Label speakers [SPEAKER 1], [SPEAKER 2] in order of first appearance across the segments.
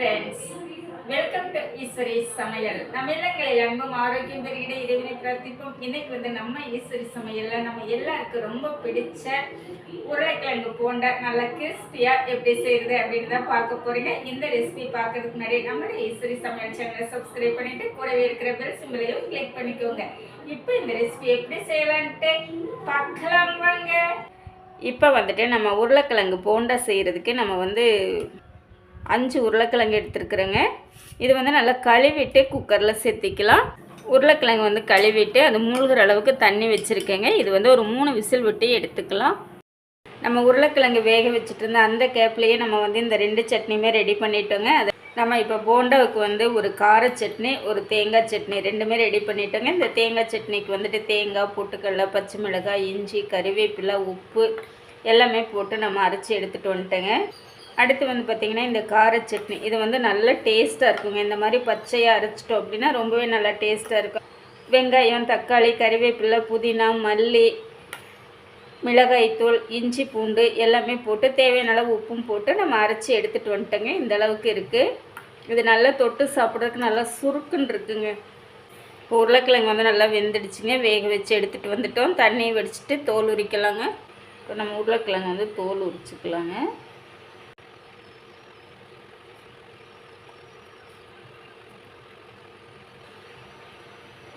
[SPEAKER 1] Friends welcome to Eswari சமையல் நம்ம இல்லங்களில் அன்பும் ஆரோக்கியம் பெருகிட இறைவனை பிரார்த்திப்போம். இன்னைக்கு வந்து நம்ம ஈஸ்வரி சமையலில் நம்ம எல்லாருக்கும் ரொம்ப பிடிச்ச உருளைக்கிழங்கு போண்டா. நல்லா கிறிஸ்பியாக எப்படி செய்யுது அப்படின்னு தான் பார்க்க போகிறீங்க இந்த ரெசிபி பார்க்கறதுக்கு முன்னாடி நம்மளுடைய ஈஸ்வரி சமையல் சேனலை சப்ஸ்கிரைப் பண்ணிவிட்டு கூடவே இருக்கிற பெல் சிம்பிளையும் கிளிக் பண்ணிக்கோங்க. இப்போ இந்த ரெசிபி எப்படி செய்யலான்ட்டு பார்க்கலாம் வாங்க. இப்போ வந்துட்டு நம்ம உருளைக்கிழங்கு போண்டா செய்கிறதுக்கு நம்ம வந்து அஞ்சு உருளைக்கிழங்கு எடுத்துருக்குறேங்க. இது வந்து நல்லா கழுவிட்டு குக்கரில் சேர்த்திக்கலாம். உருளைக்கிழங்கு வந்து கழுவிட்டு அது மூழ்கிற அளவுக்கு தண்ணி வச்சுருக்கேங்க. இது வந்து ஒரு மூணு விசில் விட்டு எடுத்துக்கலாம். நம்ம உருளைக்கிழங்கு வேக வச்சுட்டு இருந்த அந்த கேப்லேயே நம்ம வந்து இந்த ரெண்டு சட்னியுமே ரெடி பண்ணிட்டோங்க. அது நம்ம இப்போ போண்டாவுக்கு வந்து ஒரு கார சட்னி ஒரு தேங்காய் சட்னி ரெண்டுமே ரெடி பண்ணிட்டோங்க. இந்த தேங்காய் சட்னிக்கு வந்துட்டு தேங்காய் பொட்டுக்கடலை பச்சை மிளகாய் இஞ்சி கறிவேப்பிலை உப்பு எல்லாமே போட்டு நம்ம அரைச்சி எடுத்துகிட்டு வந்துட்டோங்க. அடுத்து வந்து பார்த்திங்கன்னா இந்த கார சட்னி. இது வந்து நல்ல டேஸ்ட்டாக இருக்குங்க. இந்த மாதிரி பச்சையாக அரைச்சிட்டோம் அப்படின்னா ரொம்பவே நல்லா டேஸ்ட்டாக இருக்கும். வெங்காயம் தக்காளி கறிவேப்பிலை புதினா மல்லி மிளகாய்த்தூள் இஞ்சி பூண்டு எல்லாமே போட்டு தேவையான அளவு உப்பும் போட்டு நம்ம அரைச்சி எடுத்துகிட்டு வந்துட்டோங்க. இந்த அளவுக்கு இருக்குது இது நல்லா தொட்டு சாப்பிட்றதுக்கு நல்லா சுருக்குன்னு இருக்குங்க. இப்போ உருளைக்கிழங்கு வந்து நல்லா வெந்துடுச்சுங்க. வேக வச்சு எடுத்துகிட்டு வந்துட்டோம். தண்ணியை வடிச்சிட்டு தோல் உரிக்கலாங்க. இப்போ நம்ம உருளைக்கிழங்கு வந்து தோல் உரிச்சிக்கலாங்க.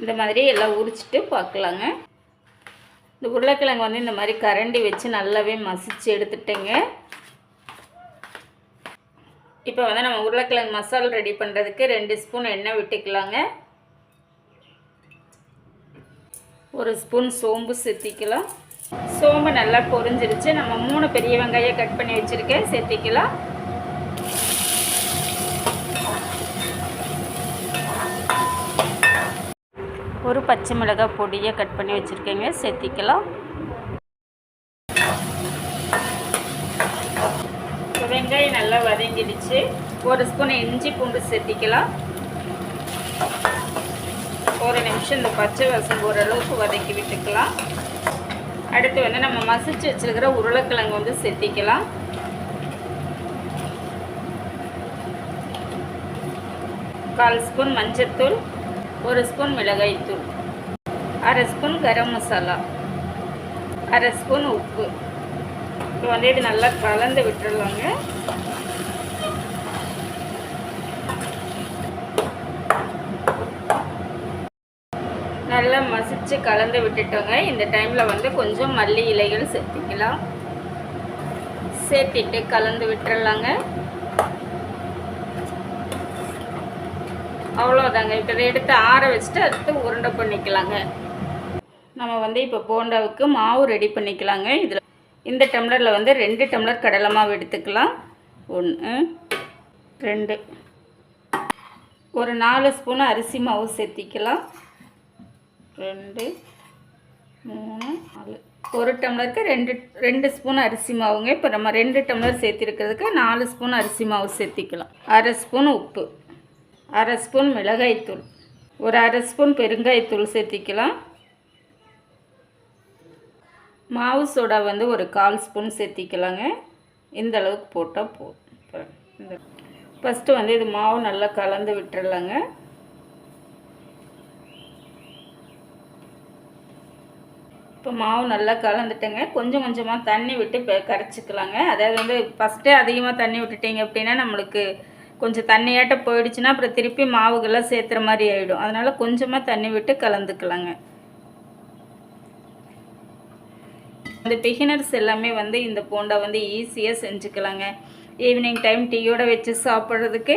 [SPEAKER 1] இந்த மாதிரி எல்லாம் உரிச்சிட்டு பார்க்கலாங்க. இந்த உருளைக்கிழங்கு வந்து இந்த மாதிரி கரண்டி வச்சு நல்லாவே மசிச்சு எடுத்துட்டேங்க. இப்போ வந்து நம்ம உருளைக்கிழங்கு மசால் ரெடி பண்ணுறதுக்கு ரெண்டு ஸ்பூன் எண்ணெய் விட்டுக்கலாங்க. ஒரு ஸ்பூன் சோம்பு சேர்த்திக்கலாம். சோம்பு நல்லா பொரிஞ்சிருச்சு. நம்ம மூணு பெரிய வெங்காயம் கட் பண்ணி வச்சுருக்கேன். சேர்த்திக்கலாம். ஒரு பச்சை மிளகாய் பொடியை கட் பண்ணி வச்சுருக்கேங்க. சேர்த்திக்கலாம். வெங்காயம் நல்லா வதங்கிடுச்சு. ஒரு ஸ்பூன் இஞ்சி பூண்டு சேர்த்திக்கலாம். ஒரு நிமிஷம் இந்த பச்சை வாசம் ஓரளவுக்கு வதக்கி விட்டுக்கலாம். அடுத்து வந்து நம்ம மசிச்சு வச்சுருக்கிற உருளைக்கிழங்கு வந்து சேர்த்திக்கலாம். கால் ஸ்பூன் மஞ்சத்தூள். ஒரு ஸ்பூன் மிளகாய்த்தூள் அரை ஸ்பூன் கரம் மசாலா அரை ஸ்பூன் உப்பு. இப்போ வந்து இது நல்லா கலந்து விட்டுருவாங்க நல்லா மசிச்சு கலந்து விட்டுட்டோங்க. இந்த டைமில் வந்து கொஞ்சம் மல்லி இலைகள் சேர்த்திக்கலாம். சேர்த்திட்டு கலந்து விட்டுறலாங்க. அவ்வளோதாங்க இப்போ இதை எடுத்து ஆற வச்சுட்டு அடுத்து உருண்டை பண்ணிக்கலாங்க. நம்ம வந்து இப்போ போண்டாவுக்கு மாவு ரெடி பண்ணிக்கலாங்க. இதில் இந்த டம்ளரில் வந்து ரெண்டு டம்ளர் கடலை மாவு எடுத்துக்கலாம். ஒன்று ரெண்டு. ஒரு நாலு ஸ்பூன் அரிசி மாவு சேர்த்திக்கலாம். ரெண்டு மூணு நாலு. ஒரு டம்ளருக்கு ரெண்டு ரெண்டு ஸ்பூன் அரிசி மாவுங்க. இப்போ நம்ம ரெண்டு டம்ளர் சேர்த்திருக்கிறதுக்கு நாலு ஸ்பூன் அரிசி மாவு சேர்த்திக்கலாம். அரை ஸ்பூன் உப்பு. அரை ஸ்பூன் மிளகாய்த்தூள் ஒரு அரை ஸ்பூன் பெருங்காயத்தூள் சேர்த்திக்கலாம். மாவு சோடா வந்து ஒரு கால் ஸ்பூன் சேர்த்திக்கலாங்க. இந்த அளவுக்கு போட்டால் போதும். இந்த ஃபஸ்ட்டு வந்து இது மாவு நல்லா கலந்து விட்டுறலாங்க. இப்போ மாவு நல்லா கலந்துட்டேங்க. கொஞ்சம் கொஞ்சமாக தண்ணி விட்டு இப்போ கரைச்சிக்கலாங்க. அதாவது வந்து ஃபஸ்ட்டே அதிகமாக தண்ணி விட்டுட்டீங்க அப்படின்னா நம்மளுக்கு கொஞ்சம் தண்ணியாட்ட போயிடுச்சுன்னா அப்புறம் திருப்பி மாவுகள்லாம் சேர்த்துற மாதிரி ஆகிடும் அதனால் கொஞ்சமாக தண்ணி விட்டு கலந்துக்கலாங்க. இந்த பிகினர்ஸ் எல்லாமே வந்து இந்த போண்டா வந்து ஈஸியாக செஞ்சுக்கலாங்க. ஈவினிங் டைம் டீயோடு வச்சு சாப்பிட்றதுக்கு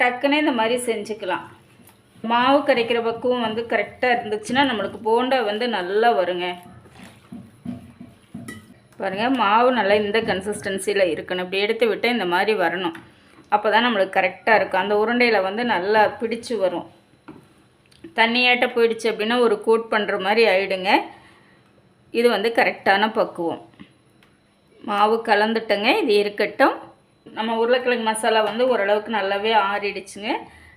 [SPEAKER 1] டக்குன்னு இந்த மாதிரி செஞ்சுக்கலாம். மாவு கரைக்கிற பக்குவம் வந்து கரெக்டாக இருந்துச்சுன்னா நம்மளுக்கு போண்டா வந்து நல்லா வருங்க. பாருங்கள் மாவு நல்லா இந்த கன்சிஸ்டன்சியில் இருக்கணும். இப்படி எடுத்து விட்டு இந்த மாதிரி வரணும். அப்போ தான் நம்மளுக்கு கரெக்டாக இருக்கும். அந்த உருண்டையில் வந்து நல்லா பிடிச்சு வரும். தண்ணியாட்ட போயிடுச்சு அப்படின்னா ஒரு கோட் பண்ணுற மாதிரி ஆயிடுங்க. இது வந்து கரெக்டான பக்குவம். மாவு கலந்துட்டங்க. இது இருக்கட்டும். நம்ம உருளைக்கிழங்கு மசாலா வந்து ஓரளவுக்கு நல்லாவே ஆறிடுச்சுங்க.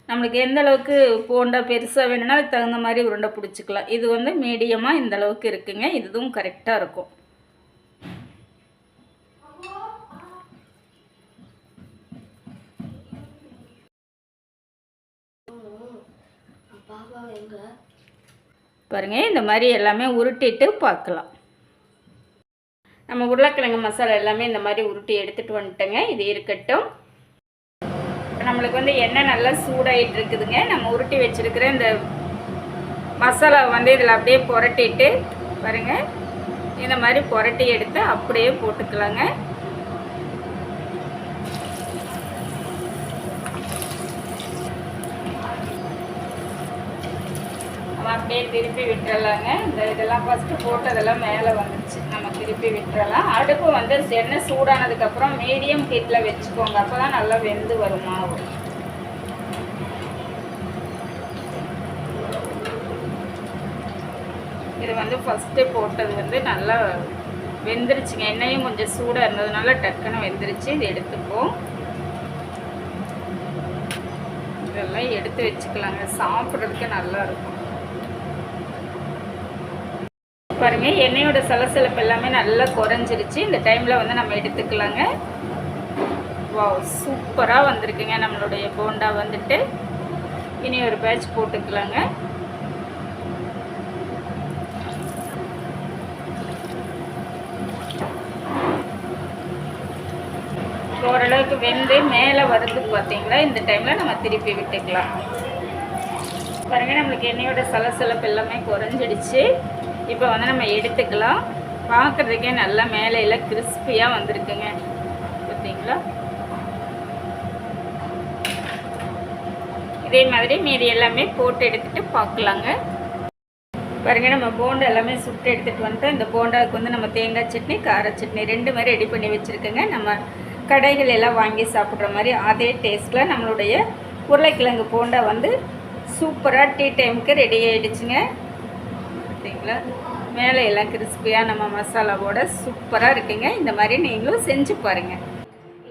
[SPEAKER 1] நம்மளுக்கு எந்த அளவுக்கு போண்டா பெருசாக வேணும்னா அதுக்கு தகுந்த மாதிரி உருண்டை பிடிச்சிக்கலாம். இது வந்து மீடியமாக இந்த அளவுக்கு இருக்குங்க. இதுவும் கரெக்டாக இருக்கும். பாருங்க இந்த மாதிரி எல்லாமே உருட்டிட்டு பார்க்கலாம். நம்ம உருளைக்கிழங்கு மசாலா எல்லாமே இந்த மாதிரி உருட்டி எடுத்துகிட்டு வந்துட்டோங்க. இது இருக்கட்டும். நம்மளுக்கு வந்து எண்ணெய் நல்லா சூடாயிட்டு இருக்குதுங்க. நம்ம உருட்டி வச்சுருக்கிற இந்த மசாலா வந்து இதில் அப்படியே புரட்டிட்டு பாருங்க இந்த மாதிரி புரட்டி எடுத்து அப்படியே போட்டுக்கலாங்க நம்ம அப்படியே திருப்பி விட்டுறலாங்க. இந்த இதெல்லாம் ஃபஸ்ட்டு போட்டதெல்லாம் மேலே வந்துச்சு நம்ம திருப்பி விட்டுறலாம். அடுப்பு வந்து எண்ணெய் சூடானதுக்கப்புறம் மீடியம் ஹீட்டில் வச்சுக்கோங்க. அப்போ தான் நல்லா வெந்து வரும் மாவு. இது வந்து ஃபஸ்ட்டு போட்டது வந்து நல்லா வெந்துருச்சுங்க. எண்ணெயும் கொஞ்சம் சூடாக இருந்ததுனால டக்குன்னு வெந்துருச்சு. இது எடுத்துப்போம். இதெல்லாம் எடுத்து வச்சுக்கலாங்க. சாப்பிட்றதுக்கு நல்லாயிருக்கும் பாருங்கள் பாருங்க எண்ணெயோட சலசலப்பு எல்லாமே நல்லா குறைஞ்சிருச்சு. இந்த டைமில் வந்து நம்ம எடுத்துக்கலாங்க. வாவ் சூப்பராக வந்திருக்குங்க நம்மளுடைய போண்டா வந்துட்டு. இனி ஒரு பேட்ச் போட்டுக்கலாங்க. ஓரளவுக்கு வெந்து மேலே வருது பார்த்தீங்களா? இந்த டைமில் நம்ம திருப்பி விட்டுக்கலாம். பாருங்கள் நம்மளுக்கு எண்ணெயோட சலசலப்பு எல்லாமே குறைஞ்சிடுச்சு. இப்போ வந்து நம்ம எடுத்துக்கலாம். பார்க்குறதுக்கே நல்லா மேலையில் கிறிஸ்பியாக வந்திருக்குங்க. பார்த்தீங்களா? இதே மாதிரி மீதி எல்லாமே போட்டு எடுத்துகிட்டு பார்க்கலாங்க. பாருங்க நம்ம போண்டா எல்லாமே சுட்டு எடுத்துகிட்டு வந்துட்டோம். இந்த போண்டாவுக்கு வந்து நம்ம தேங்காய் சட்னி கார சட்னி ரெண்டு மாதிரி ரெடி பண்ணி வச்சுருக்கோங்க. நம்ம கடைகள் எல்லாம் வாங்கி சாப்பிட்ற மாதிரி அதே டேஸ்ட்டில் நம்மளுடைய உருளைக்கிழங்கு போண்டா வந்து சூப்பராக டீ டைமுக்கு ரெடி ஆகிடுச்சுங்க பார்த்தீங்களா? மேலே எல்லாம் கிறிஸ்பியாக நம்ம மசாலாவோட சூப்பராக இருக்குங்க. இந்த மாதிரி நீங்களும் செஞ்சு பாருங்கள்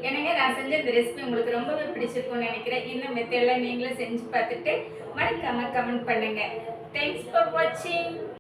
[SPEAKER 1] எனக்கு நான் செஞ்ச இந்த ரெசிபி உங்களுக்கு ரொம்பவே பிடிச்சிருக்கும்னு நினைக்கிறேன். இந்த மெத்தடில் நீங்களும் செஞ்சு பார்த்துட்டு மறக்காமல் கமெண்ட் பண்ணுங்கள் தேங்க்ஸ் ஃபார் வாட்சிங்